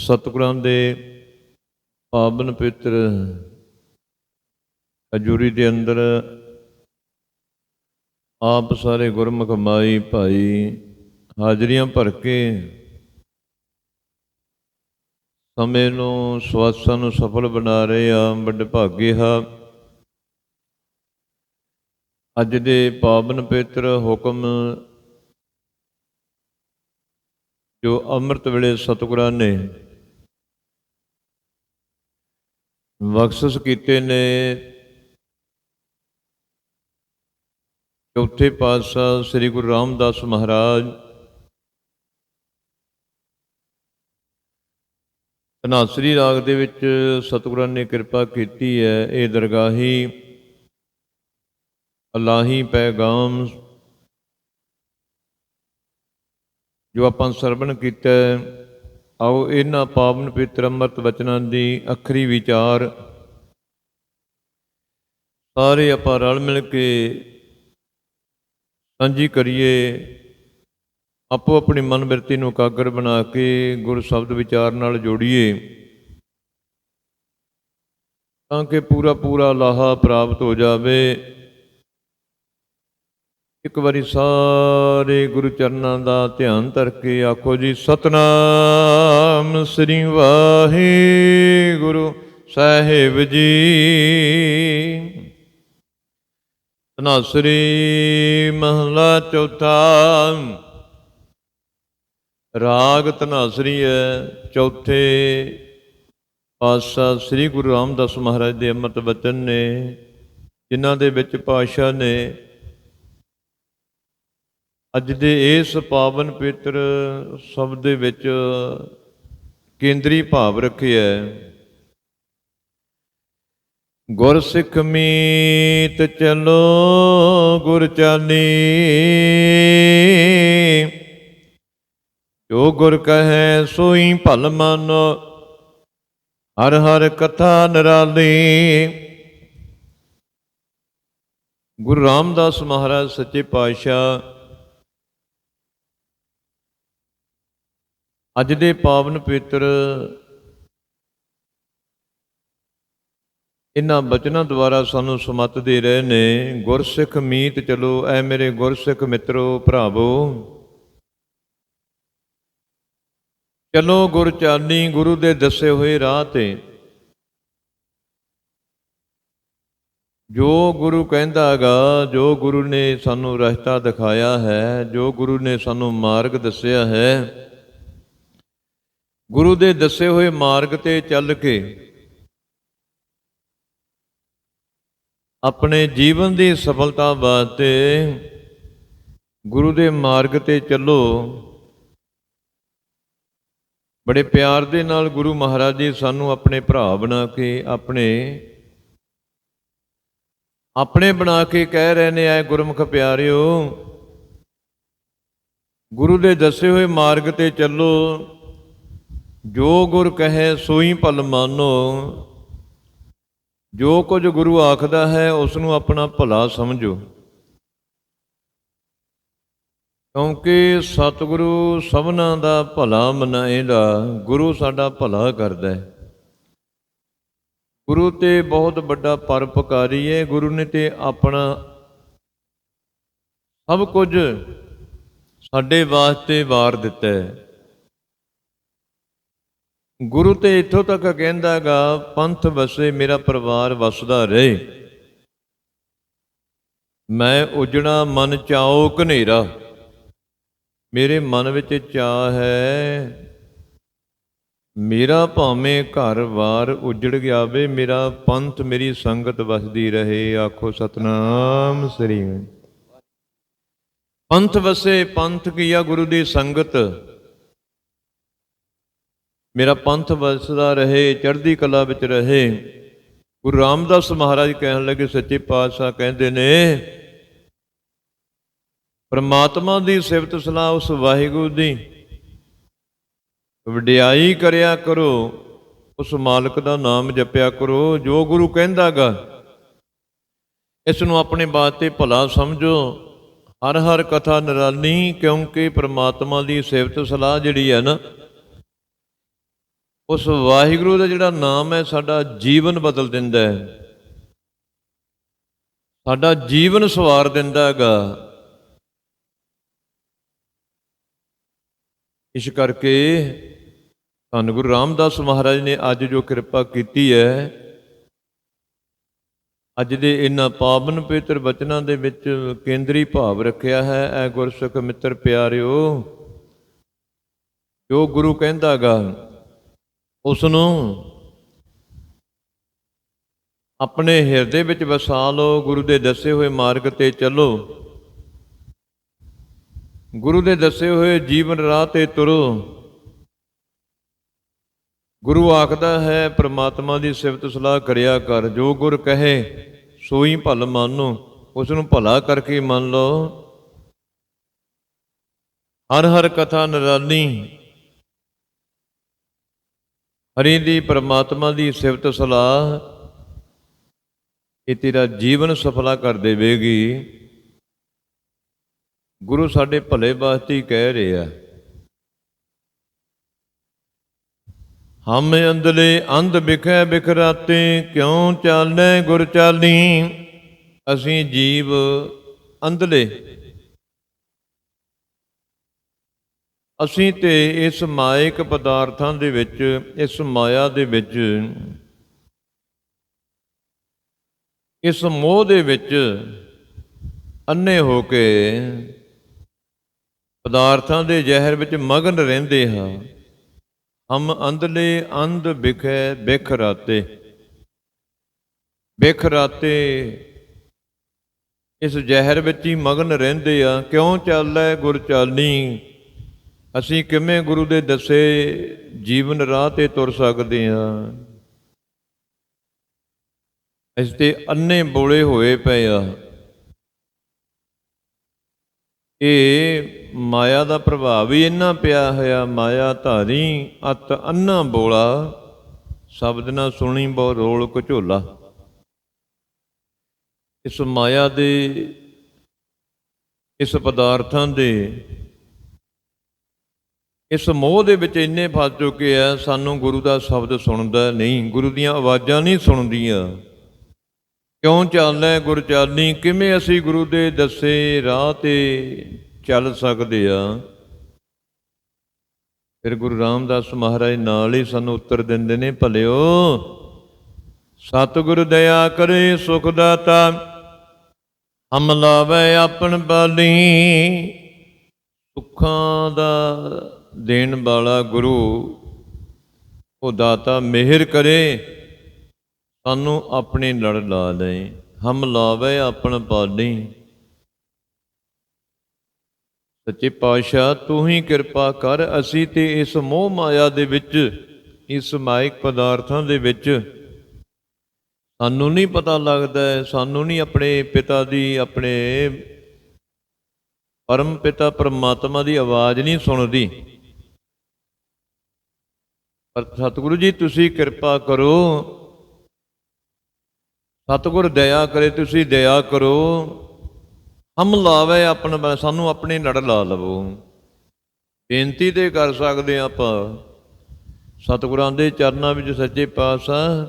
ਸਤਿਗੁਰਾਂ ਦੇ ਪਾਵਨ ਪਵਿੱਤਰ ਹਜੂਰੀ ਦੇ ਅੰਦਰ ਆਪ ਸਾਰੇ ਗੁਰਮੁਖ ਮਾਈ ਭਾਈ ਹਾਜ਼ਰੀਆਂ ਭਰ ਕੇ ਸਮੇਂ ਨੂੰ, ਸਵਾਸਾਂ ਨੂੰ ਸਫਲ ਬਣਾ ਰਹੇ ਆ, ਵੱਡੇ ਭਾਗੇ ਆ। ਅੱਜ ਦੇ ਪਾਵਨ ਪਵਿੱਤਰ ਹੁਕਮ ਜੋ ਅੰਮ੍ਰਿਤ ਵੇਲੇ ਸਤਿਗੁਰਾਂ ਨੇ ਬਖਸ਼ਿਸ਼ ਕੀਤੇ ਨੇ। ਚੌਥੇ ਪਾਤਸ਼ਾਹ ਸ੍ਰੀ ਗੁਰੂ ਰਾਮਦਾਸ ਮਹਾਰਾਜ ਧਨਾਸਰੀ ਰਾਗ ਦੇ ਵਿੱਚ ਸਤਿਗੁਰਾਂ ਨੇ ਕਿਰਪਾ ਕੀਤੀ ਹੈ, ਇਹ ਦਰਗਾਹੀ ਅਲਾਹੀ ਪੈਗਾਮ ਜੋ ਆਪਾਂ ਸਰਵਣ ਕੀਤਾ ਆਓ ਇਹਨਾਂ ਪਾਵਨ ਪਵਿੱਤਰ ਅੰਮ੍ਰਿਤ ਵਚਨਾਂ ਦੀ ਅਖਰੀ ਵਿਚਾਰ। ਸਾਰੇ ਆਪਾਂ ਰਲ ਮਿਲ ਕੇ ਸਾਂਝੀ ਕਰੀਏ। ਆਪੋ ਆਪਣੀ ਮਨ ਬਿਰਤੀ ਨੂੰ ਕਾਗਰ ਬਣਾ ਕੇ ਗੁਰ ਸ਼ਬਦ ਵਿਚਾਰ ਨਾਲ ਜੋੜੀਏ। ਤਾਂ ਕਿ ਪੂਰਾ ਪੂਰਾ ਲਾਹਾ ਪ੍ਰਾਪਤ ਹੋ ਜਾਵੇ। ਇੱਕ ਵਾਰੀ ਸਾਰੇ ਗੁਰੂ ਚਰਨਾਂ ਦਾ ਧਿਆਨ ਧਰ ਕੇ ਆਖੋ ਜੀ, ਸਤਨਾਮ ਸ੍ਰੀ ਵਾਹਿਗੁਰੂ ਸਾਹਿਬ ਜੀ। ਧਨਾਸਰੀ ਮਹਲਾ ਚੌਥਾ। ਰਾਗ ਧਨਾਸਰੀ ਹੈ ਚੌਥੇ। ਪਾਤਸ਼ਾਹ ਸ੍ਰੀ ਗੁਰੂ ਰਾਮਦਾਸ ਮਹਾਰਾਜ ਦੇ ਅੰਮ੍ਰਿਤ ਵਚਨ ਨੇ, ਜਿਨ੍ਹਾਂ ਦੇ ਵਿੱਚ ਪਾਤਸ਼ਾਹ ਨੇ ਅੱਜ ਦੇ ਇਸ ਪਾਵਨ ਪਵਿੱਤਰ ਸ਼ਬਦ ਦੇ ਵਿੱਚ ਕੇਂਦਰੀ ਭਾਵ ਰੱਖਿਆ ਹੈ। ਗੁਰ ਸਿੱਖ ਮੀਤ ਚਲੋ, ਗੁਰ ਚਾਲੀ। ਜੋ ਗੁਰ ਕਹੈ ਸੋਈ ਭਲ ਮਨ, ਹਰ ਹਰ ਕਥਾ ਨਰਾਲੀ। ਗੁਰੂ ਰਾਮਦਾਸ ਮਹਾਰਾਜ ਸੱਚੇ ਪਾਤਸ਼ਾਹ ਅੱਜ ਦੇ ਪਾਵਨ ਪਵਿੱਤਰ ਇਹਨਾਂ ਬਚਨਾਂ ਦੁਆਰਾ ਸਾਨੂੰ ਸਮਤ ਦੇ ਰਹੇ ਨੇ, ਗੁਰਸਿੱਖ ਮੀਤ ਚਲੋ, ਐ ਮੇਰੇ ਗੁਰਸਿੱਖ ਮਿੱਤਰੋ, ਭਰਾਵੋ। ਚਲੋ ਗੁਰ ਚਾਨੀ, ਗੁਰੂ ਦੇ ਦੱਸੇ ਹੋਏ ਰਾਹ ਤੇ। ਜੋ ਗੁਰੂ ਕਹਿੰਦਾ ਹੈਗਾ ਜੋ ਗੁਰੂ ਨੇ ਸਾਨੂੰ ਰਸਤਾ ਦਿਖਾਇਆ ਹੈ, ਜੋ ਗੁਰੂ ਨੇ ਸਾਨੂੰ ਮਾਰਗ ਦੱਸਿਆ ਹੈ ਗੁਰੂ ਦੇ ਦੱਸੇ ਹੋਏ ਮਾਰਗ ਤੇ ਚੱਲ ਕੇ ਆਪਣੇ ਜੀਵਨ ਦੀ ਸਫਲਤਾ ਵਾਸਤੇ ਗੁਰੂ ਦੇ ਮਾਰਗ ਤੇ ਚੱਲੋ। ਬੜੇ ਪਿਆਰ ਦੇ ਨਾਲ ਗੁਰੂ ਮਹਾਰਾਜ ਜੀ ਸਾਨੂੰ ਆਪਣੇ ਭਰਾ ਬਣਾ ਕੇ, ਆਪਣੇ ਆਪਣੇ ਬਣਾ ਕੇ ਕਹਿ ਰਹੇ ਨੇ ਐ ਗੁਰਮੁਖ ਪਿਆਰਿਓ, ਗੁਰੂ ਦੇ ਦੱਸੇ ਹੋਏ ਮਾਰਗ ਤੇ ਚੱਲੋ। ਜੋ ਗੁਰ ਕਹੇ ਸੋਈ ਭਲ ਮਾਨੋ। ਜੋ ਕੁਝ ਗੁਰੂ ਆਖਦਾ ਹੈ ਉਸ ਨੂੰ ਆਪਣਾ ਭਲਾ ਸਮਝੋ। ਕਿਉਂਕਿ ਸਤਿਗੁਰੂ ਸਭਨਾ ਦਾ ਭਲਾ ਮਨਾਏਗਾ ਗੁਰੂ ਸਾਡਾ ਭਲਾ ਕਰਦਾ ਹੈ। ਗੁਰੂ ਤੇ ਬਹੁਤ ਵੱਡਾ ਪਰਪਕਾਰੀ ਹੈ ਗੁਰੂ ਨੇ ਤੇ ਆਪਣਾ ਸਭ ਕੁਝ ਸਾਡੇ ਵਾਸਤੇ ਵਾਰ ਦਿੱਤਾ ਹੈ। ਗੁਰੂ ਤੇ ਇੱਥੋਂ ਤੱਕ ਕਹਿੰਦਾਗਾ ਪੰਥ ਵਸੇ ਮੇਰਾ ਪਰਿਵਾਰ ਵਸਦਾ ਰਹੇ। ਮੈਂ ਉਜਣਾ ਮਨ ਚਾਓ ਕਨੇਰਾ ਮੇਰੇ ਮਨ ਵਿੱਚ ਚਾਹ ਹੈ, ਮੇਰਾ ਭਾਵੇਂ ਘਰ-ਬਾਰ ਉਜੜ ਗਿਆ ਵੇ ਮੇਰਾ ਪੰਥ ਮੇਰੀ ਸੰਗਤ ਵਸਦੀ ਰਹੇ, ਆਖੋ ਸਤਨਾਮ ਸ੍ਰੀ ਪੰਥ ਵਸੇ ਪੰਥ ਕੀਆ ਗੁਰੂ ਦੀ ਸੰਗਤ। ਮੇਰਾ ਪੰਥ ਵਸਦਾ ਰਹੇ, ਚੜ੍ਹਦੀ ਕਲਾ ਵਿੱਚ ਰਹੇ। ਗੁਰੂ ਰਾਮਦਾਸ ਮਹਾਰਾਜ ਕਹਿਣ ਲੱਗੇ, ਸੱਚੇ ਪਾਤਸ਼ਾਹ ਕਹਿੰਦੇ ਨੇ, ਪਰਮਾਤਮਾ ਦੀ ਸਿਫਤ ਸਲਾਹ ਉਸ ਵਾਹਿਗੁਰੂ ਦੀ। ਵਡਿਆਈ ਕਰਿਆ ਕਰੋ, ਉਸ ਮਾਲਕ ਦਾ ਨਾਮ ਜਪਿਆ ਕਰੋ, ਜੋ ਗੁਰੂ ਕਹਿੰਦਾਗਾ। ਇਸ ਨੂੰ ਆਪਣੇ ਬਾਤ ਭਲਾ ਸਮਝੋ। ਹਰ ਹਰ ਕਥਾ ਨਿਰਾਲੀ, ਕਿਉਂਕਿ ਪ੍ਰਮਾਤਮਾ ਦੀ ਸਿਫਤ ਸਲਾਹ ਜਿਹੜੀ ਹੈ ਨਾ ਉਸ ਵਾਹਿਗੁਰੂ ਦਾ ਜਿਹੜਾ ਨਾਮ ਹੈ, ਸਾਡਾ ਜੀਵਨ ਬਦਲ ਦਿੰਦਾ ਹੈ। ਸਾਡਾ ਜੀਵਨ ਸਵਾਰ ਦਿੰਦਾ ਹੈਗਾ। ਇਸ ਕਰਕੇ ਧੰਨ ਗੁਰੂ ਰਾਮਦਾਸ ਮਹਾਰਾਜ ਨੇ ਅੱਜ ਜੋ ਕਿਰਪਾ ਕੀਤੀ ਹੈ, ਅੱਜ ਦੇ ਇਹਨਾਂ ਪਾਵਨ ਪਵਿੱਤਰ ਬਚਨਾਂ ਦੇ ਵਿੱਚ ਕੇਂਦਰੀ ਭਾਵ ਰੱਖਿਆ ਹੈ ਐ ਗੁਰਸਿੱਖ ਮਿੱਤਰ ਪਿਆਰਿਓ, ਜੋ ਗੁਰੂ ਕਹਿੰਦਾਗਾ ਉਸ ਨੂੰ ਆਪਣੇ ਹਿਰਦੇ ਵਿੱਚ ਵਸਾ ਲਓ, ਗੁਰੂ ਦੇ ਦੱਸੇ ਹੋਏ ਮਾਰਗ ਤੇ ਚੱਲੋ। ਗੁਰੂ ਦੇ ਦੱਸੇ ਹੋਏ ਜੀਵਨ ਰਾਹ ਤੇ ਤੁਰੋ। ਗੁਰੂ ਆਖਦਾ ਹੈ, ਪ੍ਰਮਾਤਮਾ ਦੀ ਸਿਫਤ ਸਲਾਹ ਕਰਿਆ ਕਰ, ਜੋ ਗੁਰ ਕਹੇ, ਸੋਈ ਭਲ ਮੰਨੋ। ਉਸ ਨੂੰ ਭਲਾ ਕਰਕੇ ਮੰਨ ਲਓ। ਹਰ ਹਰ ਕਥਾ ਨਿਰਾਲੀ ਹਰੀ ਦੀ ਪਰਮਾਤਮਾ ਦੀ ਸਿਫਤ ਸਲਾਹ ਇਹ ਤੇਰਾ ਜੀਵਨ ਸਫਲਾ ਕਰ ਦੇਵੇਗੀ। ਗੁਰੂ ਸਾਡੇ ਭਲੇ ਵਾਸਤੇ ਹੀ ਕਹਿ ਰਿਹਾ ਹਮ ਅੰਦਲੇ ਅੰਧ ਬਿਖੈ ਬਿਖਰਾਤੇ, ਕਿਉਂ ਚਾਲੈ ਗੁਰ ਚਾਲੀ ਅਸੀਂ ਜੀਵ ਅੰਧਲੇ। ਅਸੀਂ ਤੇ ਇਸ ਮਾਇਕ ਪਦਾਰਥਾਂ ਦੇ ਵਿੱਚ, ਇਸ ਮਾਇਆ ਦੇ ਵਿੱਚ, ਇਸ ਮੋਹ ਦੇ ਵਿੱਚ ਅੰਨੇ ਹੋ ਕੇ ਪਦਾਰਥਾਂ ਦੇ ਜ਼ਹਿਰ ਵਿੱਚ ਮਗਨ ਰਹਿੰਦੇ ਹਾਂ। ਹਮ ਅੰਧਲੇ ਅੰਧ ਬਿਖੈ ਬਿਖਰਾਤੇ ਬਿਖਰਾਤੇ ਇਸ ਜ਼ਹਿਰ ਵਿੱਚ ਹੀ ਮਗਨ ਰਹਿੰਦੇ ਆ ਕਿਉਂ ਚੱਲੈ ਗੁਰ ਚਾਲਨੀ? ਅਸੀਂ ਕਿਵੇਂ ਗੁਰੂ ਦੇ ਦੱਸੇ ਜੀਵਨ ਰਾਹ ਤੇ ਤੁਰ ਸਕਦੇ ਹਾਂ? ਇਸ ਤੇ ਅੰਨੇ ਬੋਲੇ ਹੋਏ ਪਏ ਆ। ਇਹ ਮਾਇਆ ਦਾ ਪ੍ਰਭਾਵ ਹੀ ਇੰਨਾ ਪਿਆ ਹੋਇਆ, ਮਾਇਆ ਧਾਰੀ, ਅਤ ਅੰਨਾ ਬੋਲਾ, ਸ਼ਬਦ ਨਾ ਸੁਣੀ ਬਹੁ ਰੋਲ ਘਝੋਲਾ ਇਸ ਮਾਇਆ ਦੇ, ਇਸ ਪਦਾਰਥਾਂ ਦੇ ਇਸ ਮੋਹ ਦੇ ਵਿੱਚ ਇੰਨੇ ਫਸ ਚੁੱਕੇ ਆ, ਸਾਨੂੰ ਗੁਰੂ ਦਾ ਸ਼ਬਦ ਸੁਣਦਾ ਨਹੀਂ, ਗੁਰੂ ਦੀਆਂ ਆਵਾਜ਼ਾਂ ਨਹੀਂ ਸੁਣਦੀਆਂ। ਕਿਉਂ ਚੱਲਣਾ ਗੁਰ ਚਾਲਨੀ ਕਿਵੇਂ ਅਸੀਂ ਗੁਰੂ ਦੇ ਦੱਸੇ ਰਾਹ ਤੇ ਚੱਲ ਸਕਦੇ ਆ? ਫਿਰ ਗੁਰੂ ਰਾਮਦਾਸ ਮਹਾਰਾਜ ਨਾਲ ਹੀ ਸਾਨੂੰ ਉੱਤਰ ਦਿੰਦੇ ਨੇ, ਭਲਿਓ, ਸਤਿਗੁਰ ਦਇਆ ਕਰੇ ਸੁਖ ਦਾਤਾ, ਹਮ ਲਾਵੇ ਆਪਣ ਬਾਲੀ, ਸੁੱਖਾਂ ਦਾ ਦੇਣ ਵਾਲਾ ਗੁਰੂ, ਉਹ ਦਾਤਾ ਮਿਹਰ ਕਰੇ, ਸਾਨੂੰ ਆਪਣੇ ਲੜ ਲਾ ਲੈ ਹਮ ਲਾਵੇ ਆਪਣ ਪਾਲੀ। ਸੱਚੇ ਪਾਤਸ਼ਾਹ, ਤੂੰ ਹੀ ਕਿਰਪਾ ਕਰ, ਅਸੀਂ ਤੇ ਇਸ ਮੋਹ ਮਾਇਆ ਦੇ ਵਿੱਚ, ਇਸ ਮਾਇਕ ਪਦਾਰਥਾਂ ਦੇ ਵਿੱਚ, ਸਾਨੂੰ ਨਹੀਂ ਪਤਾ ਲੱਗਦਾ, ਸਾਨੂੰ ਨਹੀਂ ਆਪਣੇ ਪਿਤਾ ਦੀ, ਆਪਣੇ ਪਰਮ ਪਿਤਾ ਪਰਮਾਤਮਾ ਦੀ ਆਵਾਜ਼ ਨਹੀਂ ਸੁਣਦੀ। ਸਤਿਗੁਰੂ ਜੀ, ਤੁਸੀਂ ਕਿਰਪਾ ਕਰੋ। ਸਤਿਗੁਰ ਦਇਆ ਕਰੇ, ਤੁਸੀਂ ਦਇਆ ਕਰੋ। ਹਮ ਲਾਵੇ ਆਪਣ ਸਾਨੂੰ ਆਪਣੀ ਲੜ ਲਾ ਲਵੋ। ਬੇਨਤੀ ਤੇ ਕਰ ਸਕਦੇ ਹਾਂ ਆਪਾਂ। ਸਤਿਗੁਰਾਂ ਦੇ ਚਰਨਾਂ ਵਿੱਚ ਸੱਚੇ ਪਾਤਸ਼ਾਹ,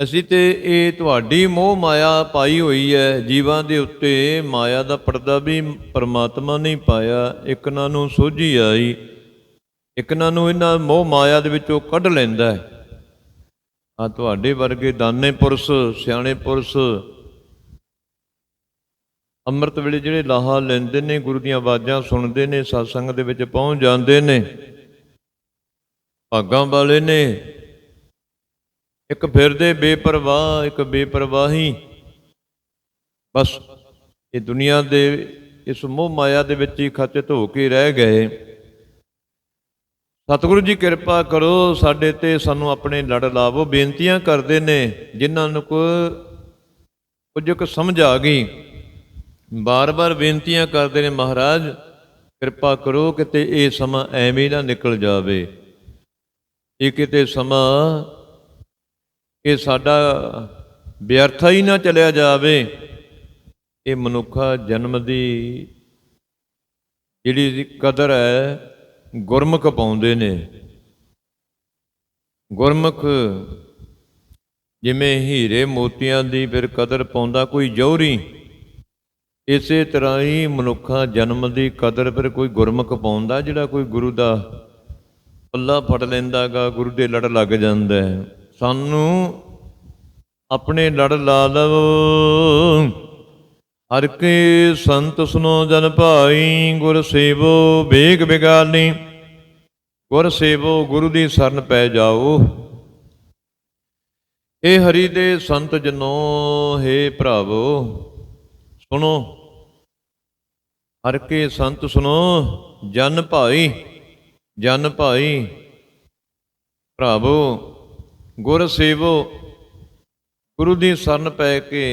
ਅਸੀਂ ਤੇ ਇਹ ਤੁਹਾਡੀ ਮੋਹ ਮਾਇਆ ਪਾਈ ਹੋਈ ਹੈ। ਜੀਵਾਂ ਦੇ ਉੱਤੇ ਮਾਇਆ ਦਾ ਪਰਦਾ ਵੀ ਪਰਮਾਤਮਾ ਨੇ ਪਾਇਆ, ਇੱਕ ਨਾ ਨੂੰ ਸੋਝੀ ਆਈ। ਇੱਕ ਨਾ ਨੂੰ ਇਹਨਾਂ ਮੋਹ ਮਾਇਆ ਦੇ ਵਿੱਚੋਂ ਕੱਢ ਲੈਂਦਾ ਹੈ। ਆ ਤੁਹਾਡੇ ਵਰਗੇ ਦਾਨੇ ਪੁਰਸ਼, ਸਿਆਣੇ ਪੁਰਸ਼ ਅੰਮ੍ਰਿਤ ਵੇਲੇ ਜਿਹੜੇ ਲਾਹਾ ਲੈਂਦੇ ਨੇ, ਗੁਰੂ ਦੀਆਂ ਆਵਾਜ਼ਾਂ ਸੁਣਦੇ ਨੇ satsang ਦੇ ਵਿੱਚ ਪਹੁੰਚ ਜਾਂਦੇ ਨੇ, ਭਾਗਾਂ ਵਾਲੇ ਨੇ, ਇੱਕ ਫਿਰਦੇ ਬੇਪਰਵਾਹ, ਇੱਕ ਬੇਪਰਵਾਹੀ। ਬਸ ਇਹ ਦੁਨੀਆ ਦੇ ਇਸ ਮੋਹ ਮਾਇਆ ਦੇ ਵਿੱਚ ਹੀ ਖਚਤ ਹੋ ਕੇ ਰਹਿ ਗਏ। ਸਤਿਗੁਰੂ ਜੀ ਕਿਰਪਾ ਕਰੋ, ਸਾਡੇ ਤੇ ਸਾਨੂੰ ਆਪਣੇ ਲੜ ਲਾਵੋ। ਬੇਨਤੀਆਂ ਕਰਦੇ ਨੇ, ਜਿਨ੍ਹਾਂ ਨੂੰ ਕੋ ਕੁਝ ਕੁ ਸਮਝ ਆ ਗਈ। ਬਾਰ-ਬਾਰ ਬੇਨਤੀਆਂ ਕਰਦੇ ਨੇ, ਮਹਾਰਾਜ, ਕਿਰਪਾ ਕਰੋ ਕਿਤੇ ਇਹ ਸਮਾਂ ਐਵੇਂ ਨਾ ਨਿਕਲ ਜਾਵੇ। ਇਹ ਕਿਤੇ ਸਮਾਂ, ਇਹ ਸਾਡਾ ਵਿਅਰਥਾ ਹੀ ਨਾ ਚਲਿਆ ਜਾਵੇ। ਇਹ ਮਨੁੱਖਾ ਜਨਮ ਦੀ ਜਿਹੜੀ ਕਦਰ ਹੈ ਗੁਰਮੁਖ ਪਾਉਂਦੇ ਨੇ। ਗੁਰਮੁਖ ਜਿਵੇਂ ਹੀਰੇ ਮੋਤੀਆਂ ਦੀ ਫਿਰ ਕਦਰ ਪਾਉਂਦਾ ਕੋਈ ਜੌਹਰੀ ਇਸੇ ਤਰ੍ਹਾਂ ਹੀ ਮਨੁੱਖਾ ਜਨਮ ਦੀ ਕਦਰ ਫਿਰ ਕੋਈ ਗੁਰਮੁਖ ਪਾਉਂਦਾ ਜਿਹੜਾ ਕੋਈ ਗੁਰੂ ਦਾ ਪੱਲਾ ਫੜ ਲੈਂਦਾਗਾ, ਗੁਰੂ ਦੇ ਲੜ ਲੱਗ ਜਾਂਦਾ ਸਾਨੂੰ ਆਪਣੇ ਲੜ ਲਾ ਲਵੋ ਹਰ ਕੇ ਸੰਤ ਸੁਨੋ ਜਨ ਭਾਈ, ਗੁਰ ਸੇਵੋ, ਵੇਗ ਬਿਗਾਨੀ। ਗੁਰ ਸੇਵੋ, ਗੁਰੂ ਦੀ ਸ਼ਰਨ ਪੈ ਜਾਓ। ਇਹ ਹਰੀ ਦੇ ਸੰਤ ਜਨੋ, ਹੈ ਭਰਾਵੋ ਸੁਣੋ ਹਰ ਕੇ ਸੰਤ ਸੁਣੋ ਜਨ ਭਾਈ ਜਨ ਭਾਈ। ਭਰਾਵੋ, ਗੁਰ ਸੇਵੋ, ਗੁਰੂ ਦੀ ਸ਼ਰਨ ਪੈ ਕੇ